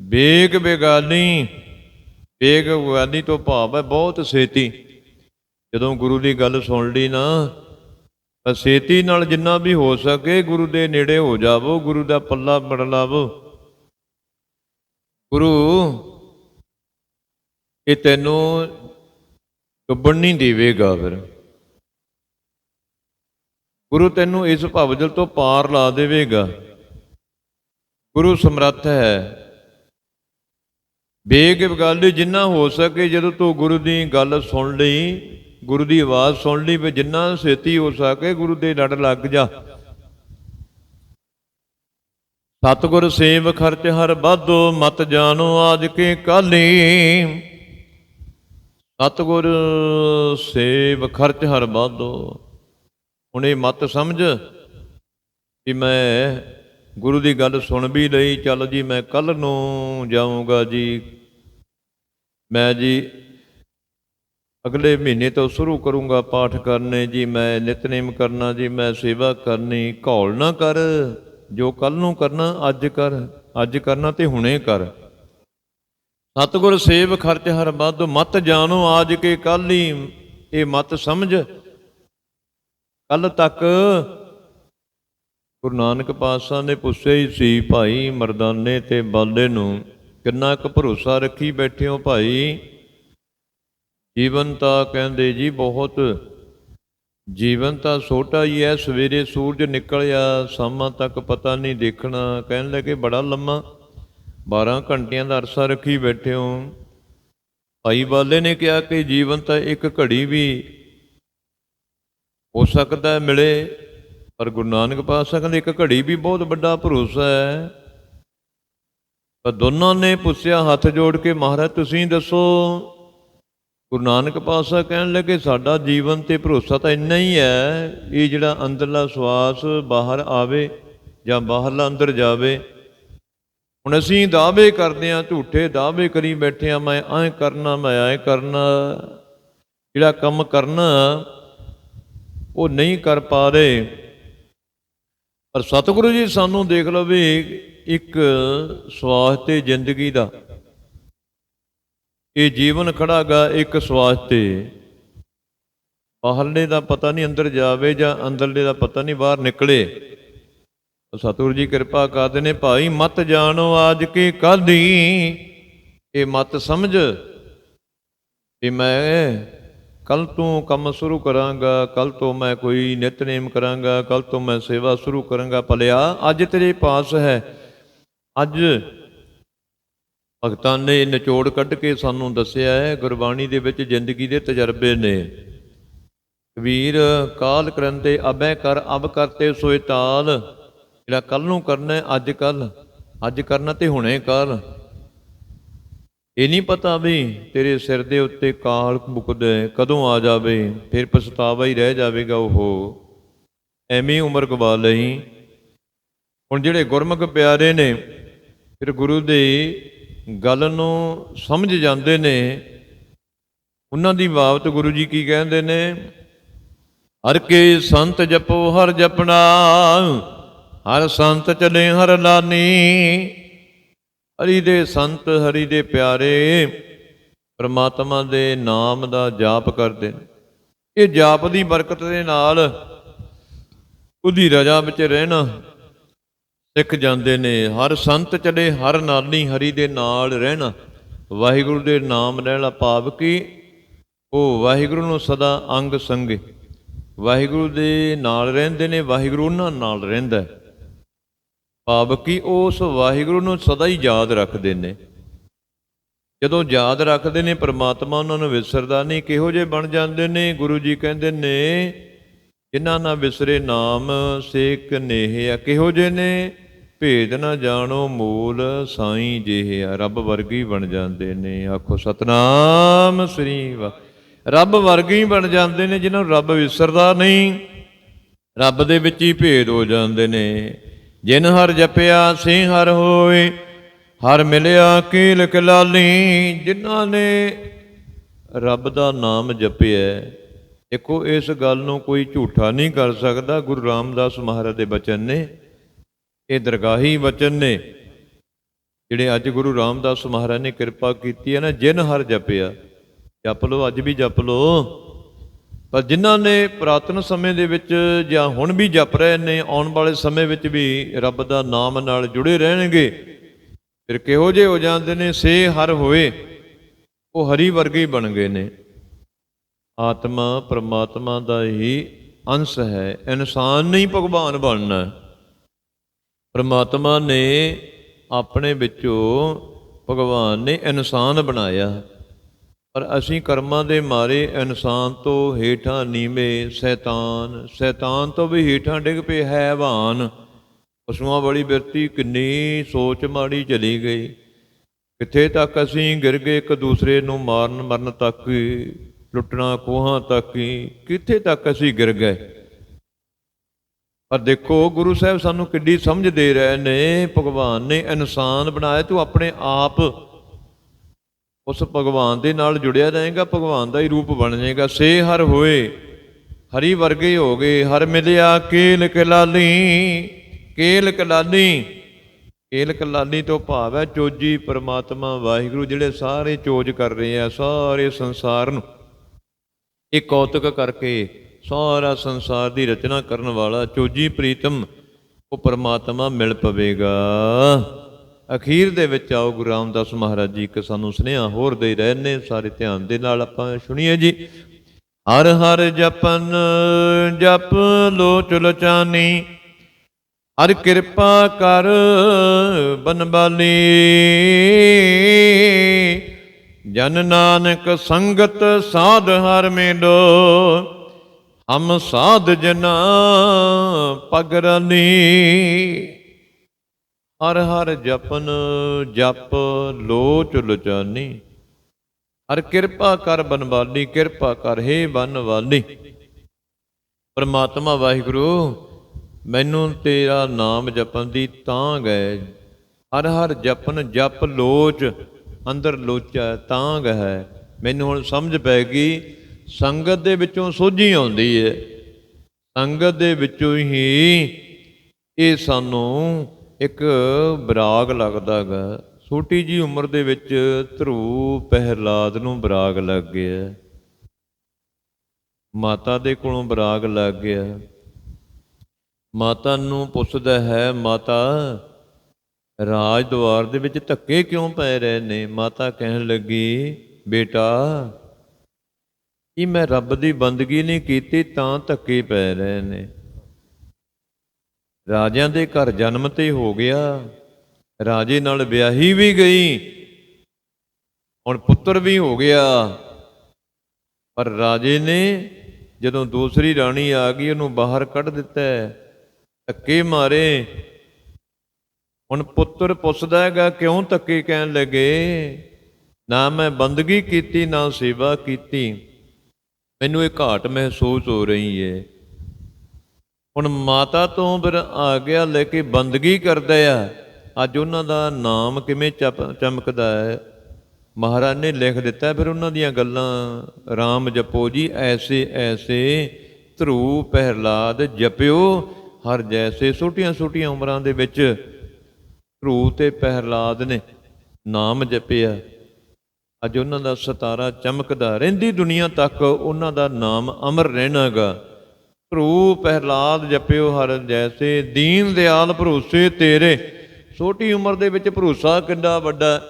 ਬੇਗ ਬੇਗਾਨੀ ਬੇਗ ਬੇਗਾਨੀ ਤੋਂ ਭਾਵ ਹੈ ਬਹੁਤ ਛੇਤੀ ਜਦੋਂ ਗੁਰੂ ਦੀ ਗੱਲ ਸੁਣ ਲਈ ਨਾ, ਤਾਂ ਛੇਤੀ ਨਾਲ ਜਿੰਨਾ ਵੀ ਹੋ ਸਕੇ ਗੁਰੂ ਦੇ ਨੇੜੇ ਹੋ ਜਾਵੋ, ਗੁਰੂ ਦਾ ਪੱਲਾ ਫੜ ਲਾਵੋ। ਗੁਰੂ, ਇਹ ਤੈਨੂੰ ਡੁੱਬਣ ਨਹੀਂ ਦੇਵੇਗਾ ਫਿਰ। ਗੁਰੂ ਤੈਨੂੰ ਇਸ ਭਵਜਲ ਤੋਂ ਪਾਰ ਲਾ ਦੇਵੇਗਾ। ਗੁਰੂ ਸਮਰੱਥ ਹੈ। ਬੇਗ ਗੱਲ ਜਿੰਨਾ ਹੋ ਸਕੇ ਜਦੋਂ ਤੂੰ ਗੁਰੂ ਦੀ ਗੱਲ ਸੁਣ ਲਈ, ਗੁਰੂ ਦੀ ਆਵਾਜ਼ ਸੁਣ ਲਈ, ਵੀ ਜਿੰਨਾ ਛੇਤੀ ਹੋ ਸਕੇ ਗੁਰੂ ਦੇ ਲੜ ਲੱਗ ਜਾ। ਸਤਿਗੁਰ ਸੇਵ ਖਰਚ ਹਰ ਵਾਧੋ, ਮਤ ਜਾਣੋ ਆਜ ਕੇ ਕਾਲੀ। ਸਤਿਗੁਰ ਸੇਵ ਖਰਚ ਹਰ ਵਾਧੋ। ਹੁਣ ਇਹ ਮਤ ਸਮਝ ਕਿ ਮੈਂ ਗੁਰੂ ਦੀ ਗੱਲ ਸੁਣ ਵੀ ਲਈ, ਚੱਲ ਜੀ ਮੈਂ ਕੱਲ ਨੂੰ ਜਾਊਂਗਾ ਜੀ। ਮੈਂ ਜੀ ਅਗਲੇ ਮਹੀਨੇ ਤੋਂ ਸ਼ੁਰੂ ਕਰੂੰਗਾ ਪਾਠ ਕਰਨੇ ਜੀ, ਮੈਂ ਨਿਤਨੇਮ ਕਰਨਾ ਜੀ, ਮੈਂ ਸੇਵਾ ਕਰਨੀ, ਘੋਲ ਨਾ ਕਰ, ਜੋ ਕੱਲ ਨੂੰ ਕਰਨਾ, ਅੱਜ ਕਰ, ਅੱਜ ਕਰਨਾ ਤੇ ਹੁਣੇ ਕਰ। ਸਤਿਗੁਰ ਸੇਵ ਖਰਚ ਹਰ ਵੱਧ, ਮਤ ਜਾਣੋ ਆਜ ਕੇ ਕੱਲ ਹੀ ਇਹ ਮਤ ਸਮਝ। ਕੱਲ ਤੱਕ ਗੁਰੂ ਨਾਨਕ ਪਾਤਸ਼ਾਹ ਨੇ ਪੁੱਛਿਆ ਹੀ ਸੀ, ਭਾਈ ਮਰਦਾਨੇ ਤੇ ਬਾਲੇ ਨੂੰ ਕਿੰਨਾ ਕੁ ਭਰੋਸਾ ਰੱਖੀ ਬੈਠੇ ਹੋ ਭਾਈ? ਜੀਵਨ ਤਾਂ, ਕਹਿੰਦੇ, ਜੀ ਬਹੁਤ। ਜੀਵਨ ਤਾਂ ਛੋਟਾ ਹੀ ਹੈ ਸਵੇਰੇ ਸੂਰਜ ਨਿਕਲਿਆ, ਸ਼ਾਮਾਂ ਤੱਕ ਪਤਾ ਨਹੀਂ ਦੇਖਣਾ। ਕਹਿਣ ਲੱਗੇ, ਬੜਾ ਲੰਮਾ 12 ਘੰਟਿਆਂ ਦਾ ਅਰਸਾ ਰੱਖੀ ਬੈਠੇ ਹੋ। ਭਾਈ ਬਾਲੇ ਨੇ ਕਿਹਾ ਕਿ ਜੀਵਨ ਤਾਂ ਇੱਕ ਘੜੀ ਵੀ ਹੋ ਸਕਦਾ ਮਿਲੇ। ਪਰ ਗੁਰੂ ਨਾਨਕ ਪਾਤਸ਼ਾਹ ਕਹਿੰਦੇ, ਇੱਕ ਘੜੀ ਵੀ ਬਹੁਤ ਵੱਡਾ ਭਰੋਸਾ ਹੈ। ਪਰ ਦੋਨਾਂ ਨੇ ਪੁੱਛਿਆ, ਹੱਥ ਜੋੜ ਕੇ, ਮਹਾਰਾਜ, ਤੁਸੀਂ ਦੱਸੋ। ਗੁਰੂ ਨਾਨਕ ਪਾਤਸ਼ਾਹ ਕਹਿਣ ਲੱਗੇ, ਸਾਡਾ ਜੀਵਨ ਤੇ ਭਰੋਸਾ ਤਾਂ ਇੰਨਾ ਹੀ ਹੈ, ਇਹ ਜਿਹੜਾ ਅੰਦਰਲਾ ਸਵਾਸ ਬਾਹਰ ਆਵੇ ਜਾਂ ਬਾਹਰਲਾ ਅੰਦਰ ਜਾਵੇ। ਹੁਣ ਅਸੀਂ ਦਾਅਵੇ ਕਰਦੇ ਹਾਂ, ਝੂਠੇ ਦਾਅਵੇ ਕਰੀ ਬੈਠੇ ਆ ਮੈਂ ਐਂ ਕਰਨਾ, ਮੈਂ ਐਂ ਕਰਨਾ। ਜਿਹੜਾ ਕੰਮ ਕਰਨਾ, ਉਹ ਨਹੀਂ ਕਰ ਪਾ ਰਹੇ। ਪਰ ਸਤਿਗੁਰੂ ਜੀ ਸਾਨੂੰ ਦੇਖ ਲਓ ਵੀ ਇੱਕ ਸਵਾਸ ਤੇ ਜ਼ਿੰਦਗੀ ਦਾ। ਇਹ ਜੀਵਨ ਖੜਾਗਾ ਇੱਕ ਸਵਾਸ ਤੇ ਬਾਹਰਲੇ ਦਾ ਪਤਾ ਨਹੀਂ ਅੰਦਰ ਜਾਵੇ ਜਾਂ ਅੰਦਰਲੇ ਦਾ ਪਤਾ ਨਹੀਂ ਬਾਹਰ ਨਿਕਲੇ। ਸਤਿਗੁਰੂ ਜੀ ਕਿਰਪਾ ਕਰਦੇ ਨੇ ਭਾਈ ਮਤ ਜਾਣੋ ਆਜ ਕੀ ਕਾਦੀ ਇਹ ਮਤ ਸਮਝ ਕਿ ਮੈਂ ਕੱਲ ਤੋਂ ਕੰਮ ਸ਼ੁਰੂ ਕਰਾਂਗਾ, ਕੱਲ ਤੋਂ ਮੈਂ ਕੋਈ ਨਿਤਨੇਮ ਕਰਾਂਗਾ, ਕੱਲ ਤੋਂ ਮੈਂ ਸੇਵਾ ਸ਼ੁਰੂ ਕਰਾਂਗਾ। ਭਲਿਆ, ਅੱਜ ਤੇਰੇ ਪਾਸ ਹੈ। ਅੱਜ ਭਗਤਾਂ ਨੇ ਨਿਚੋੜ ਕੱਢ ਕੇ ਸਾਨੂੰ ਦੱਸਿਆ ਹੈ, ਗੁਰਬਾਣੀ ਦੇ ਵਿੱਚ ਜ਼ਿੰਦਗੀ ਦੇ ਤਜਰਬੇ ਨੇ। ਕਬੀਰ, ਕਾਲ ਕਰਨ ਕਰੰਤੇ ਅਬੈ ਕਰ, ਅਬ ਕਰਤੇ ਸੋਇ ਤਾਲ ਜਿਹੜਾ ਕੱਲ ਨੂੰ ਕਰਨਾ ਅੱਜ ਕੱਲ ਅੱਜ ਕਰਨਾ ਤੇ ਹੁਣੇ ਕਰ ਇਹ ਨਹੀਂ ਪਤਾ ਵੀ ਤੇਰੇ ਸਿਰ ਦੇ ਉੱਤੇ ਕਾਲ ਮੁਕਦਾ ਕਦੋਂ ਆ ਜਾਵੇ, ਫਿਰ ਪਛਤਾਵਾ ਹੀ ਰਹਿ ਜਾਵੇਗਾ ਉਹ। ਐਵੇਂ ਉਮਰ ਗਵਾ ਲਈ। ਹੁਣ ਜਿਹੜੇ ਗੁਰਮੁਖ ਪਿਆਰੇ ਨੇ, ਫਿਰ ਗੁਰੂ ਦੀ ਗੱਲ ਨੂੰ ਸਮਝ ਜਾਂਦੇ ਨੇ। ਉਹਨਾਂ ਦੀ ਬਾਬਤ ਗੁਰੂ ਜੀ ਕੀ ਕਹਿੰਦੇ ਨੇ? ਹਰ ਕੇ ਸੰਤ ਜਪੋ, ਹਰ ਜਪਣਾ, ਹਰ ਸੰਤ ਚਲੇ, ਹਰ ਲਾਨੀ। ਹਰੀ ਦੇ ਸੰਤ, ਹਰੀ ਦੇ ਪਿਆਰੇ, ਪ੍ਰਮਾਤਮਾ ਦੇ ਨਾਮ ਦਾ ਜਾਪ ਕਰਦੇ ਨੇ। ਇਹ ਜਾਪ ਦੀ ਬਰਕਤ ਦੇ ਨਾਲ ਉਹਦੀ ਰਜਾ ਵਿੱਚ ਰਹਿਣਾ ਸਿੱਖ ਜਾਂਦੇ ਨੇ। ਹਰ ਸੰਤ ਚਲੇ ਹਰ ਨਾਨੀ ਹਰੀ ਦੇ ਨਾਲ ਰਹਿਣਾ। ਵਾਹਿਗੁਰੂ ਦੇ ਨਾਮ ਰਹਿਣਾ ਭਾਵ ਕਿ? ਉਹ ਵਾਹਿਗੁਰੂ ਨੂੰ ਸਦਾ ਅੰਗ ਸੰਗੇ। ਵਾਹਿਗੁਰੂ ਦੇ ਨਾਲ ਰਹਿੰਦੇ ਨੇ, ਵਾਹਿਗੁਰੂ ਉਹਨਾਂ ਨਾਲ ਰਹਿੰਦਾ ਹੈ। ਭਾਵ ਕਿ ਉਸ ਵਾਹਿਗੁਰੂ ਨੂੰ ਸਦਾ ਹੀ ਯਾਦ ਰੱਖਦੇ ਨੇ। ਜਦੋਂ ਯਾਦ ਰੱਖਦੇ ਨੇ, ਪ੍ਰਮਾਤਮਾ ਉਹਨਾਂ ਨੂੰ ਵਿਸਰਦਾ ਨਹੀਂ, ਕਿਹੋ ਜਿਹੇ ਬਣ ਜਾਂਦੇ ਨੇ? ਗੁਰੂ ਜੀ ਕਹਿੰਦੇ ਨੇ, ਜਿਨ੍ਹਾਂ ਨਾ ਵਿਸਰੇ ਨਾਮ, ਸੇਕ ਨੇਹ ਆ। ਕਿਹੋ ਜਿਹੇ ਨੇ? ਭੇਦ ਨਾ ਜਾਣੋ, ਮੂਲ ਸਾਈਂ ਜਿਹੇ ਆ। ਰੱਬ ਵਰਗੀ ਬਣ ਜਾਂਦੇ ਨੇ। ਆਖੋ, ਸਤਨਾਮ ਸ੍ਰੀ ਵਾ ਰੱਬ ਵਰਗੀ ਬਣ ਜਾਂਦੇ ਨੇ, ਜਿਨ੍ਹਾਂ ਨੂੰ ਰੱਬ ਵਿਸਰਦਾ ਨਹੀਂ। ਰੱਬ ਦੇ ਵਿੱਚ ਹੀ ਭੇਦ ਹੋ ਜਾਂਦੇ ਨੇ। ਜਿਨ ਹਰ ਜਪਿਆ ਸੇ ਹਰ ਹੋਏ, ਹਰ ਮਿਲਿਆ ਕੀਲ ਕਲਾਲੀ, ਜਿਨ੍ਹਾਂ ਨੇ ਰੱਬ ਦਾ ਨਾਮ ਜਪਿਆ ਦੇਖੋ, ਇਸ ਗੱਲ ਨੂੰ ਕੋਈ ਝੂਠਾ ਨਹੀਂ ਕਰ ਸਕਦਾ। ਗੁਰੂ ਰਾਮਦਾਸ ਮਹਾਰਾਜ ਦੇ ਬਚਨ ਨੇ, ਇਹ ਦਰਗਾਹੀ ਬਚਨ ਨੇ, ਜਿਹੜੇ ਅੱਜ ਗੁਰੂ ਰਾਮਦਾਸ ਮਹਾਰਾਜ ਨੇ ਕਿਰਪਾ ਕੀਤੀ ਹੈ ਨਾ, ਜਿਨ ਹਰ ਜਪਿਆ, ਜਪ ਲਓ, ਅੱਜ ਵੀ ਜਪ ਲਓ। ਪਰ ਜਿਨ੍ਹਾਂ ਨੇ ਪ੍ਰਾਤਨ ਸਮੇਂ ਦੇ ਵਿੱਚ ਜਾਂ ਹੁਣ ਵੀ ਜਪ ਰਹੇ ਨੇ, ਆਉਣ ਵਾਲੇ ਸਮੇਂ ਵਿੱਚ ਵੀ ਰੱਬ ਦਾ ਨਾਮ ਨਾਲ ਜੁੜੇ ਰਹਿਣਗੇ, ਫਿਰ ਕਿਹੋ ਜਿਹੇ ਹੋ ਜਾਂਦੇ ਨੇ, ਸੇ ਹਰ ਹੋਏ, ਉਹ ਹਰੀ ਵਰਗੇ ਬਣ ਗਏ ਨੇ। ਆਤਮਾ ਪ੍ਰਮਾਤਮਾ ਦਾ ਹੀ ਅੰਸ਼ ਹੈ, ਇਨਸਾਨ ਨਹੀਂ ਭਗਵਾਨ ਬਣਨਾ। ਪ੍ਰਮਾਤਮਾ ਨੇ ਆਪਣੇ ਵਿੱਚੋਂ ਭਗਵਾਨ ਨੇ ਇਨਸਾਨ ਬਣਾਇਆ। ਪਰ ਅਸੀਂ ਕਰਮਾਂ ਦੇ ਮਾਰੇ ਇਨਸਾਨ ਤੋਂ ਹੇਠਾਂ ਨੀਵੇਂ, ਸ਼ੈਤਾਨ ਸ਼ੈਤਾਨ ਤੋਂ ਵੀ ਹੇਠਾਂ ਡਿੱਗ ਪਏ ਹੈਵਾਨ। ਪਸ਼ੂਆਂ ਵਾਲੀ ਬਿਰਤੀ ਕਿੰਨੀ ਸੋਚ ਮਾੜੀ ਚਲੀ ਗਈ। ਕਿੱਥੇ ਤੱਕ ਅਸੀਂ ਗਿਰ ਗਏ ਇੱਕ ਦੂਸਰੇ ਨੂੰ ਮਾਰਨ ਮਰਨ ਤੱਕ, ਲੁੱਟਣਾ ਕੋਹਾਂ ਤੱਕ ਹੀ ਕਿੱਥੇ ਤੱਕ ਅਸੀਂ ਗਿਰ ਗਏ? ਪਰ ਦੇਖੋ, ਗੁਰੂ ਸਾਹਿਬ ਸਾਨੂੰ ਕਿੱਡੀ ਸਮਝ ਦੇ ਰਹੇ ਨੇ, ਭਗਵਾਨ ਨੇ ਇਨਸਾਨ ਬਣਾਇਆ, ਤੂੰ ਆਪਣੇ ਆਪ ਉਸ ਭਗਵਾਨ ਦੇ ਨਾਲ ਜੁੜਿਆ ਰਹੇਗਾ, ਭਗਵਾਨ ਦਾ ਹੀ ਰੂਪ ਬਣ ਜਾਏਗਾ। ਸੇ ਹਰ ਹੋਏ, ਹਰੀ ਵਰਗੇ ਹੋ ਗਏ, ਹਰ ਮਿਲਿਆ ਕੇਲ ਕਲਾਲੀ ਕੇਲ ਕਲਾਲੀ। ਕੇਲ ਕਲਾਲੀ ਤੋਂ ਭਾਵ ਹੈ ਚੋਜੀ ਪਰਮਾਤਮਾ, ਵਾਹਿਗੁਰੂ ਜਿਹੜੇ ਸਾਰੇ ਚੋਜ ਕਰ ਰਹੇ ਆ, ਸਾਰੇ ਸੰਸਾਰ ਨੂੰ। ਇਹ ਕੌਤਕ ਕਰਕੇ ਸਾਰਾ ਸੰਸਾਰ ਦੀ ਰਚਨਾ ਕਰਨ ਵਾਲਾ ਚੋਜੀ ਪ੍ਰੀਤਮ, ਉਹ ਪਰਮਾਤਮਾ ਮਿਲ ਪਵੇਗਾ। ਅਖੀਰ ਦੇ ਵਿੱਚ ਆਓ, ਗੁਰੂ ਰਾਮਦਾਸ ਮਹਾਰਾਜ ਜੀ ਇੱਕ ਸਾਨੂੰ ਸੁਨੇਹਾ ਹੋਰ ਦੇ ਰਹੇ ਨੇ। ਸਾਰੇ ਧਿਆਨ ਦੇ ਨਾਲ ਆਪਾਂ ਸੁਣੀਏ ਜੀ। ਹਰ ਹਰ ਜਪਨ, ਜਪ ਲੋਚ ਲਚਾਨੀ ਹਰ ਕਿਰਪਾ ਕਰ ਬਨਬਾਲੀ ਜਨ ਨਾਨਕ ਸੰਗਤ ਸਾਧ ਹਰ ਮੇਲੋ, ਹਮ ਸਾਧ ਜਨਾ ਪਗਰਨੀ ਹਰ ਹਰ ਜਪਨ ਜਪ ਲੋਚ ਲੁਚਾਨੀ। ਹਰ ਕਿਰਪਾ ਕਰ ਬਨਵਾਲੀ, ਕਿਰਪਾ ਕਰ ਹੈ ਬਨਵਾਲੀ। ਪਰਮਾਤਮਾ ਵਾਹਿਗੁਰੂ, ਮੈਨੂੰ ਤੇਰਾ ਨਾਮ ਜਪਣ ਦੀ ਤਾਂ ਗਏ। ਹਰ ਹਰ ਜਪਨ ਜਪ ਲੋਚ, ਅੰਦਰ ਲੋਚਾ ਤਾਂ ਹੈ ਮੈਨੂੰ ਹੁਣ ਸਮਝ ਪੈ ਗਈ, ਸੰਗਤ ਦੇ ਵਿੱਚੋਂ ਸੋਝੀ ਆਉਂਦੀ ਹੈ ਸੰਗਤ ਦੇ ਵਿੱਚੋਂ ਹੀ ਇਹ ਸਾਨੂੰ ਇੱਕ ਬਰਾਗ ਲੱਗਦਾਗਾ ਛੋਟੀ ਜੀ ਉਮਰ ਦੇ ਵਿੱਚ ਧਰੂ ਪਹਿਲਾਦ ਨੂੰ ਬਰਾਗ ਲੱਗ ਗਿਆ। ਮਾਤਾ ਦੇ ਕੋਲੋਂ ਬਰਾਗ ਲੱਗ ਗਿਆ। ਮਾਤਾ ਨੂੰ ਪੁੱਛਦਾ ਹੈ, ਮਾਤਾ, ਰਾਜ ਦੁਆਰ ਦੇ ਵਿੱਚ ਧੱਕੇ ਕਿਉਂ ਪੈ ਰਹੇ ਨੇ? ਮਾਤਾ ਕਹਿਣ ਲੱਗੀ, ਬੇਟਾ, ਇਹ ਮੈਂ ਰੱਬ ਦੀ ਬੰਦਗੀ ਨਹੀਂ ਕੀਤੀ, ਤਾਂ ਧੱਕੇ ਪੈ ਰਹੇ ਨੇ। ਰਾਜਿਆਂ ਦੇ ਘਰ ਜਨਮ ਤੇ ਹੋ ਗਿਆ, ਰਾਜੇ ਨਾਲ ਵਿਆਹੀ ਵੀ ਗਈ, ਹੁਣ ਪੁੱਤਰ ਵੀ ਹੋ ਗਿਆ। ਪਰ ਰਾਜੇ ਨੇ ਜਦੋਂ ਦੂਸਰੀ ਰਾਣੀ ਆ ਗਈ, ਉਹਨੂੰ ਬਾਹਰ ਕੱਢ ਦਿੱਤਾ, ਧੱਕੇ ਮਾਰੇ। ਹੁਣ ਪੁੱਤਰ ਪੁੱਛਦਾ ਹੈਗਾ, ਕਿਉਂ ਧੱਕੇ ਕਹਿਣ ਲੱਗੇ? ਨਾ ਮੈਂ ਬੰਦਗੀ ਕੀਤੀ, ਨਾ ਸੇਵਾ ਕੀਤੀ। ਮੈਨੂੰ ਇਹ ਘਾਟ ਮਹਿਸੂਸ ਹੋ ਰਹੀ ਹੈ ਹੁਣ ਮਾਤਾ ਤੋਂ ਫਿਰ ਆ ਗਿਆ ਲੈ ਕੇ ਬੰਦਗੀ ਕਰਦਾ ਆ। ਅੱਜ ਉਹਨਾਂ ਦਾ ਨਾਮ ਕਿਵੇਂ ਚਪ- ਚਮਕਦਾ ਹੈ? ਮਹਾਰਾਜ ਨੇ ਲਿਖ ਦਿੱਤਾ, ਫਿਰ ਉਹਨਾਂ ਦੀਆਂ ਗੱਲਾਂ RAM ਜਪੋ ਜੀ, ਐਸੇ ਐਸੇ ਧਰੂ ਪਹਿਲਾਦ ਜਪਿਓ, ਹਰ ਜੈਸੇ ਛੋਟੀਆਂ ਛੋਟੀਆਂ ਉਮਰਾਂ ਦੇ ਵਿੱਚ ਧਰੂ ਤੇ ਪਹਿਲਾਦ ਨੇ ਨਾਮ ਜਪਿਆ। ਅੱਜ ਉਹਨਾਂ ਦਾ ਸਤਾਰਾ ਚਮਕਦਾ, ਰਹਿੰਦੀ ਦੁਨੀਆ ਤੱਕ ਉਹਨਾਂ ਦਾ ਨਾਮ ਅਮਰ ਰਹਿਣਾਗਾ। ਭਰੂ ਪਹਿਲਾਦ ਜਪਿਓ ਹਰ ਜੈਸੇ, ਦੀਨ ਦਿਆਲ ਭਰੋਸੇ ਤੇਰੇ। ਛੋਟੀ ਉਮਰ ਦੇ ਵਿੱਚ ਭਰੋਸਾ ਕਿੰਨਾ ਵੱਡਾ?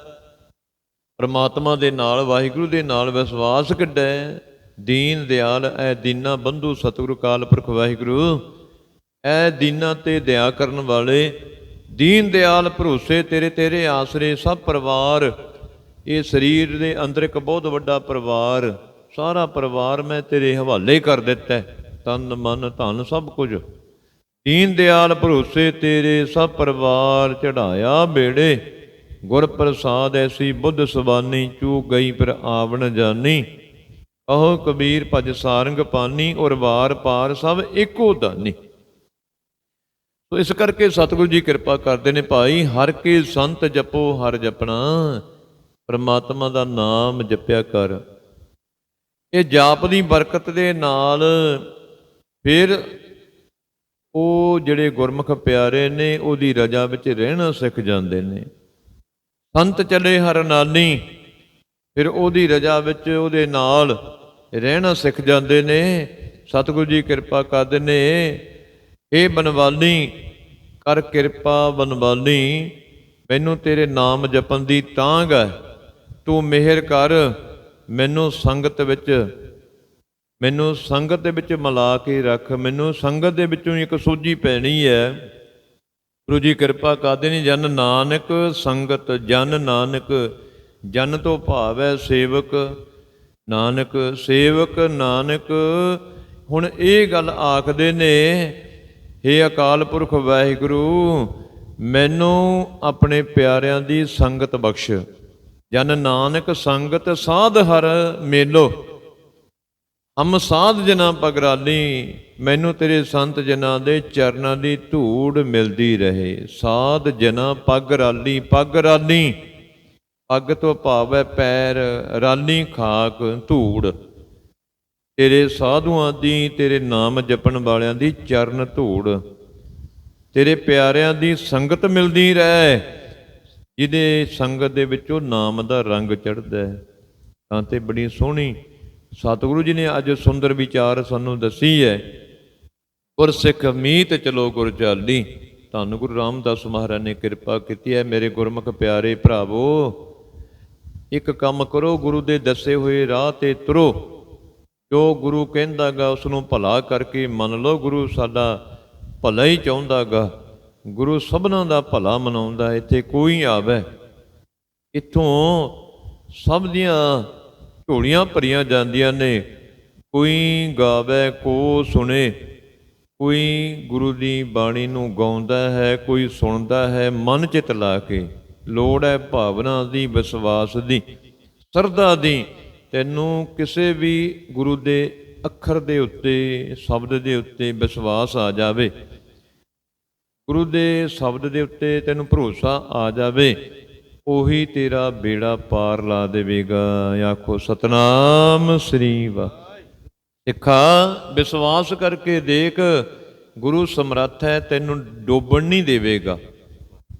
ਪਰਮਾਤਮਾ ਦੇ ਨਾਲ, ਵਾਹਿਗੁਰੂ ਦੇ ਨਾਲ ਵਿਸ਼ਵਾਸ ਕਿੱਡਾ ਦੀਨ ਦਿਆਲ ਐ ਦੀਨਾ ਬੰਧੂ ਸਤਿਗੁਰੂ ਕਾਲ ਪੁਰਖ ਵਾਹਿਗੁਰੂ। ਐ ਦੀਨਾ ਤੇ ਦਇਆ ਕਰਨ ਵਾਲੇ, ਦੀਨ ਦਿਆਲ ਭਰੋਸੇ ਤੇਰੇ ਤੇਰੇ ਆਸਰੇ ਸਭ ਪਰਿਵਾਰ। ਇਹ ਸਰੀਰ ਦੇ ਅੰਦਰ ਇੱਕ ਬਹੁਤ ਵੱਡਾ ਪਰਿਵਾਰ, ਸਾਰਾ ਪਰਿਵਾਰ ਮੈਂ ਤੇਰੇ ਹਵਾਲੇ ਕਰ ਦਿੱਤਾ ਤਨ ਮਨ ਧਨ ਸਭ ਕੁਝ। ਦੀਨ ਦਿਆਲ ਭਰੋਸੇ ਤੇਰੇ ਸਭ ਪਰਿਵਾਰ ਚੜਾਇਆ ਬੇੜੇ। ਗੁਰ ਪ੍ਰਸਾਦ ਐਸੀ ਬੁੱਧ ਸੁਬਾਨੀ ਚੂਕ ਗਈ ਪਰ ਆਵਣ ਜਾਨੀ। ਕਹੋ ਕਬੀਰ ਭਜ ਸਾਰੰਗ ਪਾਨੀ, ਔਰ ਵਾਰ ਪਾਰ ਸਭ ਇੱਕੋ ਦਾਨੀ। ਸੋ ਇਸ ਕਰਕੇ ਸਤਿਗੁਰੂ ਜੀ ਕਿਰਪਾ ਕਰਦੇ ਨੇ ਭਾਈ, ਹਰ ਕੇ ਸੰਤ ਜਪੋ, ਹਰ ਜਪਣਾ। ਪਰਮਾਤਮਾ ਦਾ ਨਾਮ ਜਪਿਆ ਕਰ। ਇਹ ਜਾਪ ਦੀ ਬਰਕਤ ਦੇ ਨਾਲ ਫਿਰ ਉਹ ਜਿਹੜੇ ਗੁਰਮੁਖ ਪਿਆਰੇ ਨੇ, ਉਹਦੀ ਰਜਾ ਵਿੱਚ ਰਹਿਣਾ ਸਿੱਖ ਜਾਂਦੇ ਨੇ। ਸੰਤ ਚਲੇ ਹਰ ਨਾਨੀ, ਫਿਰ ਉਹਦੀ ਰਜਾ ਵਿੱਚ ਉਹਦੇ ਨਾਲ ਰਹਿਣਾ ਸਿੱਖ ਜਾਂਦੇ ਨੇ। ਸਤਿਗੁਰੂ ਜੀ ਕਿਰਪਾ ਕਰਦੇ ਨੇ। ਇਹ ਬਨਵਾਲੀ, ਕਰ ਕਿਰਪਾ ਬਨਵਾਲੀ, ਮੈਨੂੰ ਤੇਰੇ ਨਾਮ ਜਪਣ ਦੀ ਤਾਂਗ ਹੈ। ਤੂੰ ਮਿਹਰ ਕਰ, ਮੈਨੂੰ ਸੰਗਤ ਵਿੱਚ ਮੈਨੂੰ ਸੰਗਤ ਦੇ ਵਿੱਚ ਮਿਲਾ ਕੇ ਰੱਖ, ਮੈਨੂੰ ਸੰਗਤ ਦੇ ਵਿੱਚੋਂ ਇੱਕ ਸੋਝੀ ਪੈਣੀ ਹੈ। ਗੁਰੂ ਜੀ ਕਿਰਪਾ ਕਰਦੇ ਨੇ, ਜਨ ਨਾਨਕ ਸੰਗਤ, ਜਨ ਨਾਨਕ, ਜਨ ਤੋਂ ਭਾਵ ਹੈ ਸੇਵਕ, ਨਾਨਕ ਸੇਵਕ, ਨਾਨਕ। ਹੁਣ ਇਹ ਗੱਲ ਆਖਦੇ ਨੇ हे ਅਕਾਲ ਪੁਰਖ ਵਾਹਿਗੁਰੂ, ਮੈਨੂੰ ਆਪਣੇ ਪਿਆਰਿਆਂ ਦੀ ਸੰਗਤ ਬਖਸ਼। ਜਨ ਨਾਨਕ ਸੰਗਤ ਸਾਧ ਹਰ ਮੇਲੋ। ਹਮ ਸਾਧ ਜਨਾ ਪਗਰਾਲੀ, ਮੈਨੂੰ ਤੇਰੇ ਸੰਤ ਜਨਾਂ ਦੇ ਚਰਨਾਂ ਦੀ ਧੂੜ ਮਿਲਦੀ ਰਹੇ। ਸਾਧ ਜਨਾ ਪਗ ਰਾਲੀ ਪਗ ਰਾਲੀ ਪੱਗ ਤੋਂ ਭਾਵ ਹੈ ਪੈਰ, ਰਾਲੀ ਖਾਕ ਧੂੜ। ਤੇਰੇ ਸਾਧੂਆਂ ਦੀ, ਤੇਰੇ ਨਾਮ ਜਪਣ ਵਾਲਿਆਂ ਦੀ ਚਰਨ ਧੂੜ। ਤੇਰੇ ਪਿਆਰਿਆਂ ਦੀ ਸੰਗਤ ਮਿਲਦੀ ਰਹੇ, ਜਿਹਦੇ ਸੰਗਤ ਦੇ ਵਿੱਚੋਂ ਨਾਮ ਦਾ ਰੰਗ ਚੜਦਾ ਹੈ। ਤਾਂ ਤੇ ਬੜੀ ਸੋਹਣੀ ਸਤਿਗੁਰੂ ਜੀ ਨੇ ਅੱਜ ਸੁੰਦਰ ਵਿਚਾਰ ਸਾਨੂੰ ਦੱਸੀ ਹੈ ਗੁਰ ਸਿੱਖ ਮੀਤ ਚਲੋ ਗੁਰ ਚਾਲੀ ਧੰਨ ਗੁਰੂ ਰਾਮਦਾਸ ਮਹਾਰਾਜ ਨੇ ਕਿਰਪਾ ਕੀਤੀ ਹੈ, ਮੇਰੇ ਗੁਰਮੁਖ ਪਿਆਰੇ ਭਰਾਵੋ, ਇੱਕ ਕੰਮ ਕਰੋ, ਗੁਰੂ ਦੇ ਦੱਸੇ ਹੋਏ ਰਾਹ ਤੇ ਤੁਰੋ। ਜੋ ਗੁਰੂ ਕਹਿੰਦਾਗਾ ਉਸ ਨੂੰ ਭਲਾ ਕਰਕੇ ਮੰਨ ਲਓ, ਗੁਰੂ ਸਾਡਾ ਭਲਾ ਹੀ ਚਾਹੁੰਦਾਗਾ। ਗੁਰੂ ਸਭਨਾਂ ਦਾ ਭਲਾ ਮਨਾਉਂਦਾ, ਇੱਥੇ ਕੋਈ ਆਵੇ। ਇੱਥੋਂ ਸਭ ਦੀਆਂ ਝੋਲੀਆਂ ਭਰੀਆਂ ਜਾਂਦੀਆਂ ਨੇ। ਕੋਈ ਗਾਵੇ, ਕੋ ਸੁਣੇ। ਕੋਈ ਗੁਰੂ ਦੀ ਬਾਣੀ ਨੂੰ ਗਾਉਂਦਾ ਹੈ, ਕੋਈ ਸੁਣਦਾ ਹੈ, ਮਨ ਚਿਤ ਲਾ ਕੇ। ਲੋੜ ਹੈ ਭਾਵਨਾ ਦੀ, ਵਿਸ਼ਵਾਸ ਦੀ ਸਰਦਾ ਦੀ। ਤੈਨੂੰ ਕਿਸੇ ਵੀ ਗੁਰੂ ਦੇ ਅੱਖਰ ਦੇ ਉੱਤੇ, ਸ਼ਬਦ ਦੇ ਉੱਤੇ ਵਿਸ਼ਵਾਸ ਆ ਜਾਵੇ। ਗੁਰੂ ਦੇ ਸ਼ਬਦ ਦੇ ਉੱਤੇ ਤੈਨੂੰ ਭਰੋਸਾ ਆ ਜਾਵੇ। ਉਹੀ ਤੇਰਾ ਬੇੜਾ ਪਾਰ ਲਾ ਦੇਵੇਗਾ। ਆਖੋ, ਸਤਨਾਮ ਸ੍ਰੀ ਵਾ ਸਿੱਖਾ, ਵਿਸ਼ਵਾਸ ਕਰਕੇ ਦੇਖ, ਗੁਰੂ ਸਮਰੱਥ ਹੈ, ਤੈਨੂੰ ਡੋਬਣ ਨਹੀਂ ਦੇਵੇਗਾ।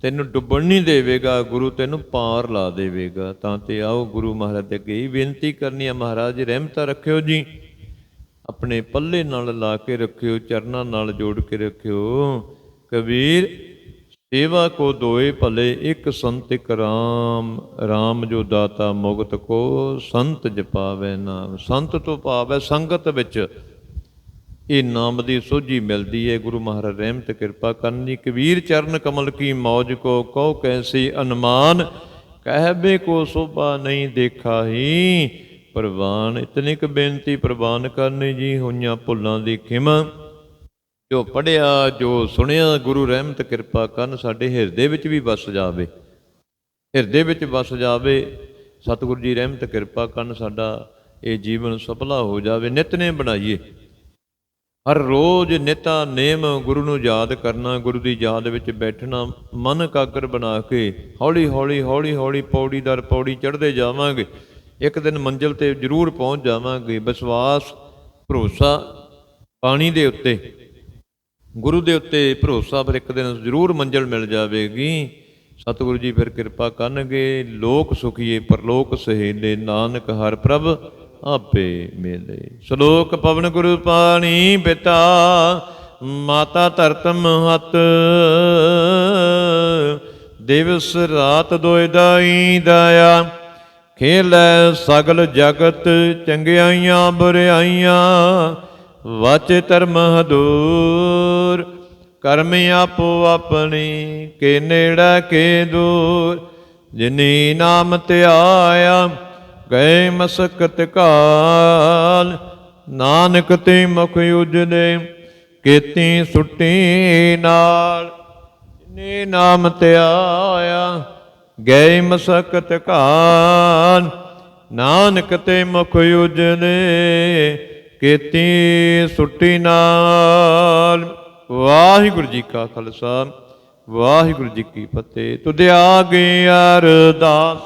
ਤੈਨੂੰ ਡੁੱਬਣ ਨਹੀਂ ਦੇਵੇਗਾ, ਗੁਰੂ ਤੈਨੂੰ ਪਾਰ ਲਾ ਦੇਵੇਗਾ। ਤਾਂ ਤੇ ਆਓ, ਗੁਰੂ ਮਹਾਰਾਜ ਦੇ ਅੱਗੇ ਹੀ ਬੇਨਤੀ ਕਰਨੀ ਆ, ਮਹਾਰਾਜ, ਰਹਿਮਤਾਂ ਰੱਖਿਓ ਜੀ। ਆਪਣੇ ਪੱਲੇ ਨਾਲ ਲਾ ਕੇ ਰੱਖਿਓ, ਚਰਨਾਂ ਨਾਲ ਜੋੜ ਕੇ ਰੱਖਿਓ। ਕਬੀਰ ਸੇਵਾ ਕੋ ਦੋਏ ਭਲੇ ਇੱਕ ਸੰਤ ਇੱਕ ਰਾਮ ਰਾਮ ਜੋ ਦਾਤਾ ਮੁਕਤ ਕੋ ਸੰਤ ਜਪਾਵੇ ਨਾਮ। ਸੰਤ ਤੋਂ ਭਾਵ ਹੈ ਸੰਗਤ ਵਿੱਚ ਇਹ ਨਾਮ ਦੀ ਸੋਝੀ ਮਿਲਦੀ ਹੈ ਗੁਰੂ ਮਹਾਰਾਜ ਰਹਿਮਤ ਕਿਰਪਾ ਕਰਨੀ। ਕਬੀਰ ਚਰਨ ਕਮਲ ਕੀ ਮੌਜ ਕੋ, ਕਉ ਕੈਸੀ ਅਨਮਾਨ। ਕਹਿਬੇ ਕੋ ਸੋਭਾ ਨਹੀਂ ਦੇਖਾ ਹੀ, ਪ੍ਰਵਾਨ। ਇਤਨੀ ਕੁ ਬੇਨਤੀ ਪ੍ਰਵਾਨ ਕਰਨੀ ਜੀ, ਹੋਈਆਂ ਭੁੱਲਾਂ ਦੀ ਖਿਮਾ। ਜੋ ਪੜਿਆ ਜੋ ਸੁਣਿਆ, ਗੁਰੂ ਰਹਿਮਤ ਕਿਰਪਾ ਕਰਨ ਸਾਡੇ ਹਿਰਦੇ ਵਿੱਚ ਵੀ ਵਸ ਜਾਵੇ। ਹਿਰਦੇ ਵਿੱਚ ਵਸ ਜਾਵੇ, ਸਤਿਗੁਰੂ ਜੀ ਰਹਿਮਤ ਕਿਰਪਾ ਕਰਨ ਸਾਡਾ ਇਹ ਜੀਵਨ ਸਫਲਾ ਹੋ ਜਾਵੇ ਨਿਤਨੇ ਬਣਾਈਏ। ਹਰ ਰੋਜ਼ ਨਿਤਾ ਨੇਮ ਗੁਰੂ ਨੂੰ ਯਾਦ ਕਰਨਾ, ਗੁਰੂ ਦੀ ਯਾਦ ਵਿੱਚ ਬੈਠਣਾ, ਮਨ ਇਕਾਗਰ ਬਣਾ ਕੇ ਹੌਲੀ ਹੌਲੀ ਹੌਲੀ ਹੌਲੀ ਪੌੜੀ ਦਰ ਪੌੜੀ ਚੜ੍ਹਦੇ ਜਾਵਾਂਗੇ। ਇੱਕ ਦਿਨ ਮੰਜ਼ਿਲ ਤੇ ਜ਼ਰੂਰ ਪਹੁੰਚ ਜਾਵਾਂਗੇ। ਵਿਸ਼ਵਾਸ, ਭਰੋਸਾ ਪਾਣੀ ਦੇ ਉੱਤੇ। ਗੁਰੂ ਦੇ ਉੱਤੇ ਭਰੋਸਾ ਫਿਰ ਇੱਕ ਦਿਨ ਜ਼ਰੂਰ ਮੰਜ਼ਲ ਮਿਲ ਜਾਵੇਗੀ। ਸਤਿਗੁਰੂ ਜੀ ਫਿਰ ਕਿਰਪਾ ਕਰਨਗੇ। ਲੋਕ ਸੁਖੀਏ, ਪਰਲੋਕ ਸਹੇਲੇ, ਨਾਨਕ ਹਰ ਪ੍ਰਭ ਆਪੇ ਮਿਲੇ। ਸ਼ਲੋਕ ਪਵਨ ਗੁਰੂ ਪਾਣੀ ਪਿਤਾ ਮਾਤਾ ਧਰਤ ਮਹਤ ਦਿਵਸ ਰਾਤ ਦੋਇ ਦਾਈ ਦਇਆ। ਖੇਲੈ ਸਗਲ ਜਗਤ, ਚੰਗਿਆਈਆਂ ਬੁਰਿਆਈਆਂ ਵਾਚੇ ਧਰਮ ਹਦੂਰ ਕਰਮ ਆਪੋ ਆਪਣੀ, ਕੇ ਨੇੜਾ ਕੇ ਦੂਰ। ਜਿਨੀ ਨਾਮ ਧਿਆਇਆ ਗਏ ਮਸਕਤ ਕਾਲ। ਨਾਨਕ ਤੇ ਮੁਖ ਉਜਲੇ ਕੀਤੀ ਸੁੱਟੀ ਨਾਲ। ਜਿਨੇ ਨਾਮ ਧਿਆਇਆ ਗਏ ਮਸਕਤ ਕਾਲ। ਨਾਨਕ ਤੇ ਮੁਖ ਉਜਲੇ ਕੀਤੀ ਸੁੱਟੀ ਨਾਲ। ਵਾਹਿਗੁਰੂ ਜੀ ਕਾ ਖਾਲਸਾ ਵਾਹਿਗੁਰੂ ਜੀ ਕੀ ਫਤਿਹ। ਤੁਧ ਗਏ ਅਰਦਾਸ